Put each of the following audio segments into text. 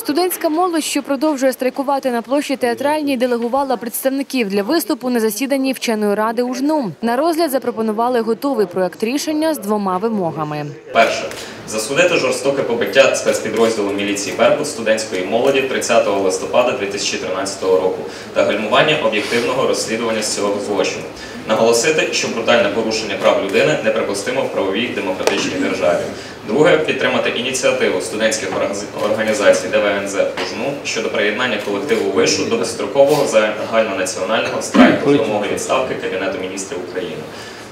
Студентська молодь, що продовжує страйкувати на площі театральній, делегувала представників для виступу на засіданні вченої ради у ЖНУ. На розгляд запропонували готовий проект рішення з двома вимогами. Перше засудити жорстоке побиття спецпідрозділу міліції Беркут студентської молоді 30 листопада 2013 року та гальмування об'єктивного розслідування з цього злочину. Наголосити, що брутальне порушення прав людини неприпустимо в правовій демократичній державі. Друге підтримати ініціативу студентських організацій ДВНЗ УЖНУ щодо приєднання колективу вишу до безстрокового загальнонаціонального страйку з вимогою відставки Кабінету міністрів України.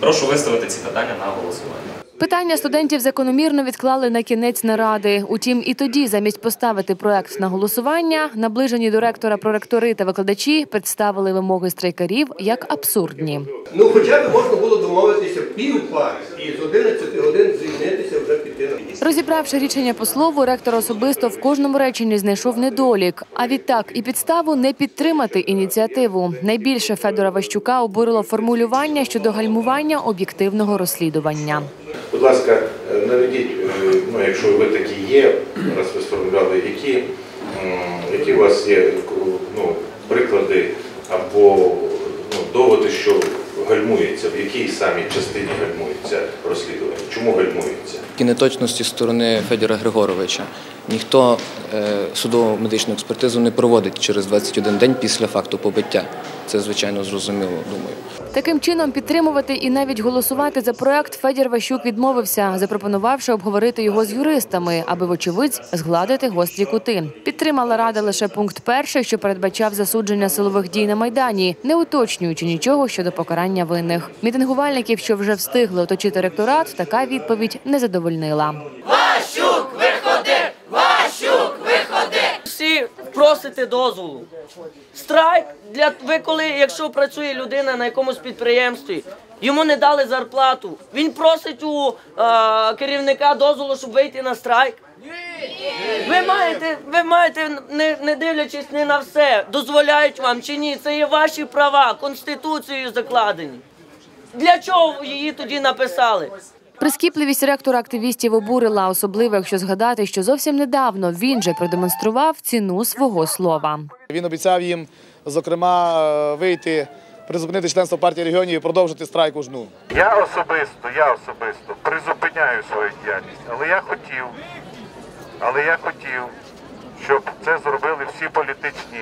Прошу виставити ці питання на голосування. Питання студентів закономірно відклали на кінець наради. Утім, і тоді, замість поставити проект на голосування, наближені до ректора проректори та викладачі представили вимоги страйкарів як абсурдні. Ну, хоча б можна було домовитися пів пари і з 11 годин звільнитися вже піти на. Розібравши рішення по слову, ректор особисто в кожному реченні знайшов недолік. А відтак і підставу не підтримати ініціативу. Найбільше Федора Ващука обурило формулювання щодо гальмування об'єктивного розслідування. Будь ласка, е, наведіть, е, ну, якщо ви такі є, раз ви сформулювали, які, які у вас є ну, приклади або ну, доводи, що гальмується, в якій самій частині гальмується розслідування? Чому гальмується? кінеточності неточності сторони Федора Григоровича. Ніхто е, судову медичну експертизу не проводить через 21 день після факту побиття. Це звичайно зрозуміло, думаю. Таким чином підтримувати і навіть голосувати за проект Федір Ващук відмовився, запропонувавши обговорити його з юристами, аби вочевидь згладити гострі кути. Підтримала рада лише пункт перший, що передбачав засудження силових дій на майдані, не уточнюючи нічого щодо покарання винних. Мітингувальників, що вже встигли оточити ректорат, така відповідь не задовольнила. всі просите дозволу. Страйк для ви коли, якщо працює людина на якомусь підприємстві, йому не дали зарплату. Він просить у е, керівника дозволу, щоб вийти на страйк. Ви маєте, ви маєте, не, не дивлячись ні на все, дозволяють вам чи ні, це є ваші права, конституцією закладені. Для чого її тоді написали? Прискіпливість ректора активістів обурила, особливо якщо згадати, що зовсім недавно він же продемонстрував ціну свого слова. Він обіцяв їм, зокрема, е, вийти, призупинити членство партії регіонів і продовжити страйк у жну. Я особисто, я особисто призупиняю свою діяльність, але я хотів, але я хотів, щоб це зробили всі політичні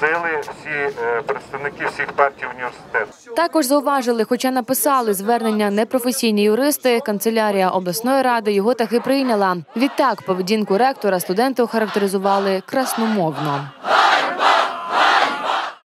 сили, всі е, представники всіх партій університету. Також зауважили, хоча написали звернення непрофесійні юристи, канцелярія обласної ради його таки прийняла. Відтак поведінку ректора студенти охарактеризували красномовно.